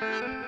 મારે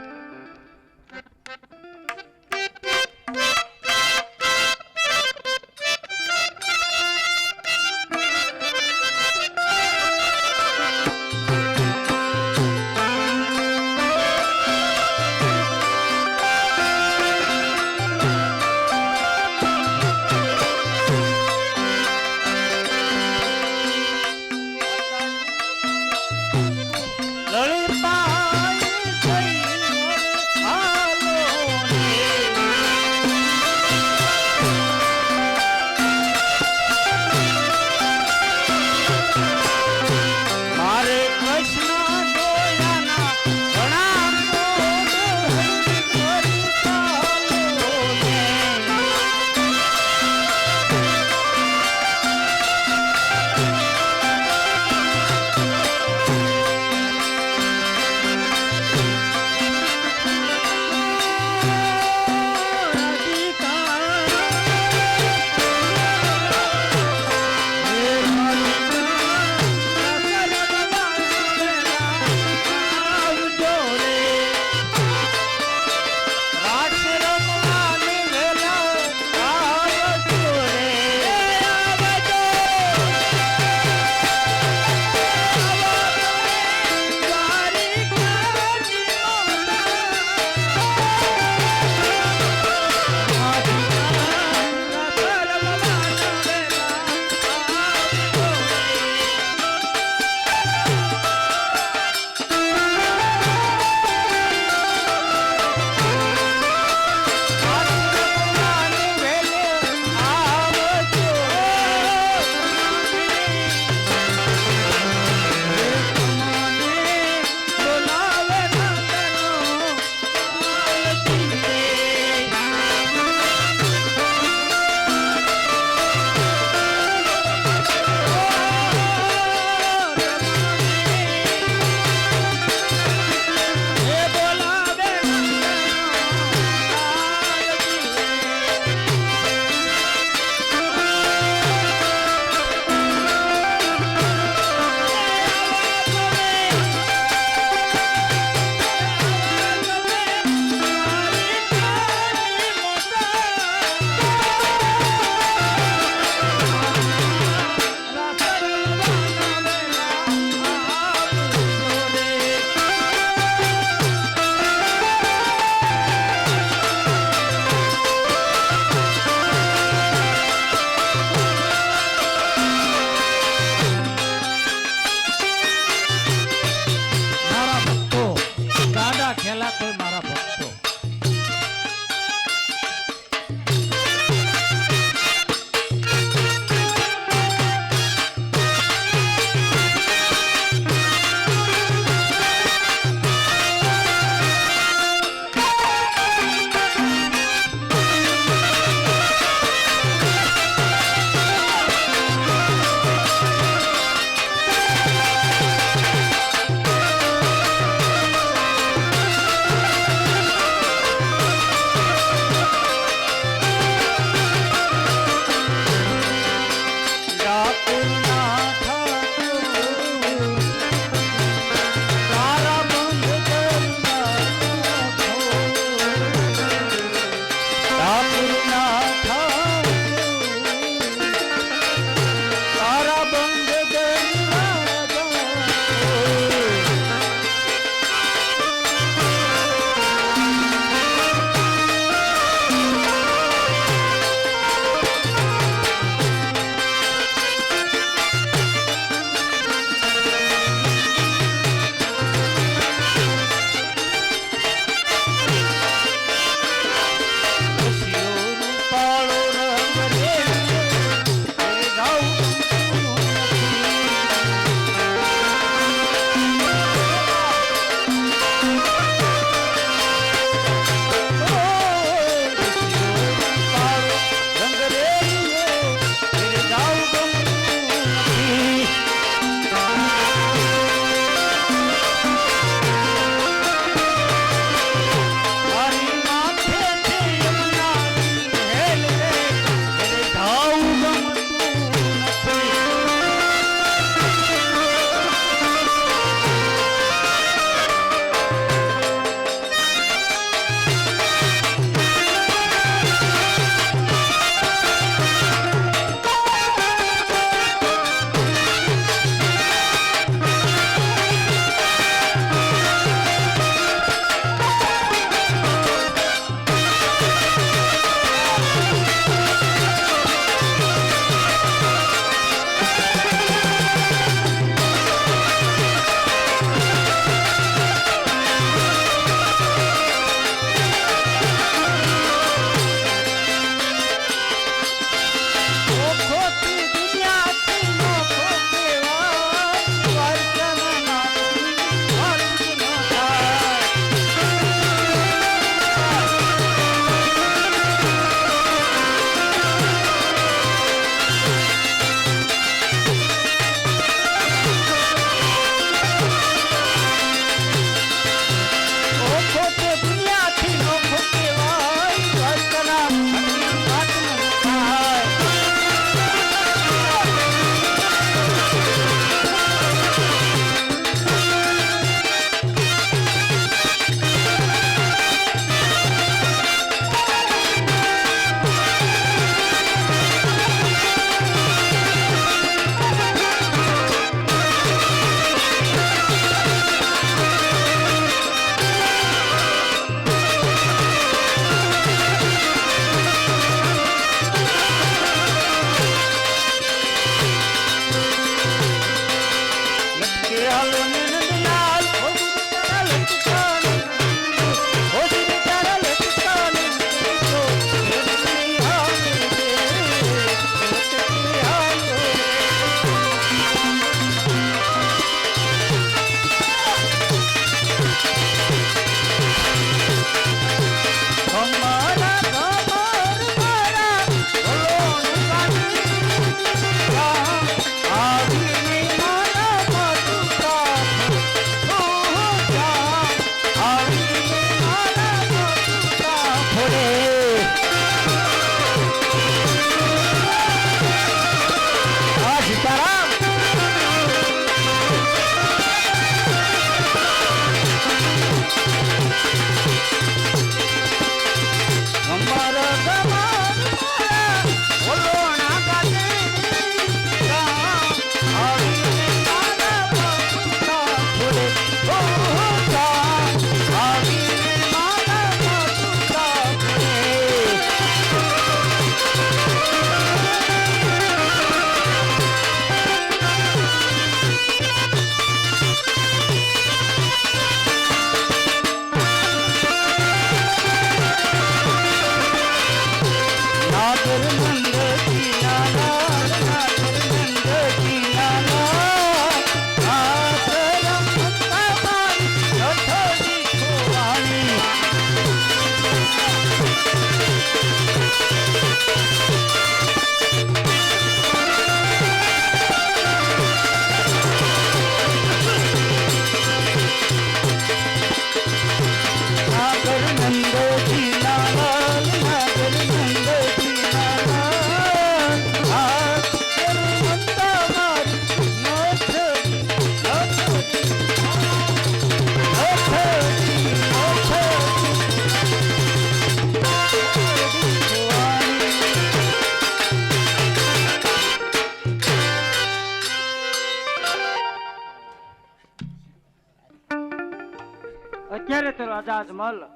સજાજમલ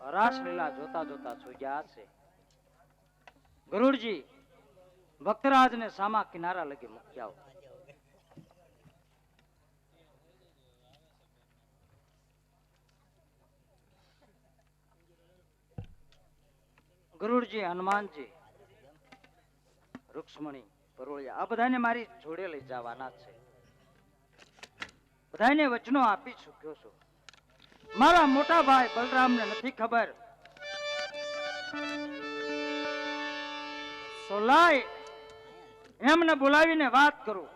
રાસલીલા જોતા જોતા સુગ્યા છે. ગરુડજી ભક્તરાજને સામા કિનારા લગી મૂકી ગરુડજી હનુમાનજી, રૂક્ષ્મણી, પરોળિયા, આ બધાને મારી જોડે લઈ જવાના છે. બધાને વચનો આપી ચૂક્યો છું. મારા મોટા ભાઈ બલરામને નથી ખબર. સોલાય એમને બોલાવીને વાત કરું.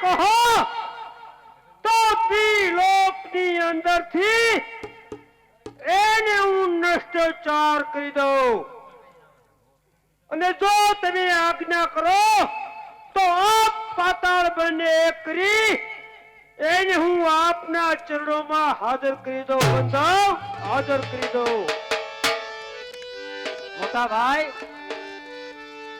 કહો તો બી લોકની અંદરથી એને હું ભ્રષ્ટાચાર કરી દઉં. અને જો તમે આજ્ઞા કરો તો આપ પાતાળ બંને કરી એને હું આપના ચરણોમાં હાજર કરી દઉં. બચાવ, હાજર કરી દઉં. મોટા ભાઈ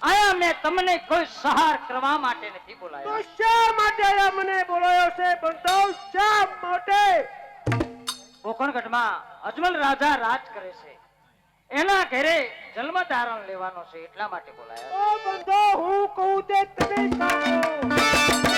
આયા મેં તમને કોઈ સહાર કરવા માટે નથી તો બોલાયો શા માટે આયા મને બોલાયો છે? બંધાવ શા માટે? કોકણગઢમાં અજમલ રાજા રાજ કરે છે. એના ઘરે જન્મ ધારણ લેવાનો છે એટલા માટે બોલાયો. ઓ બંધો હું કહું તે તમે સાંભળો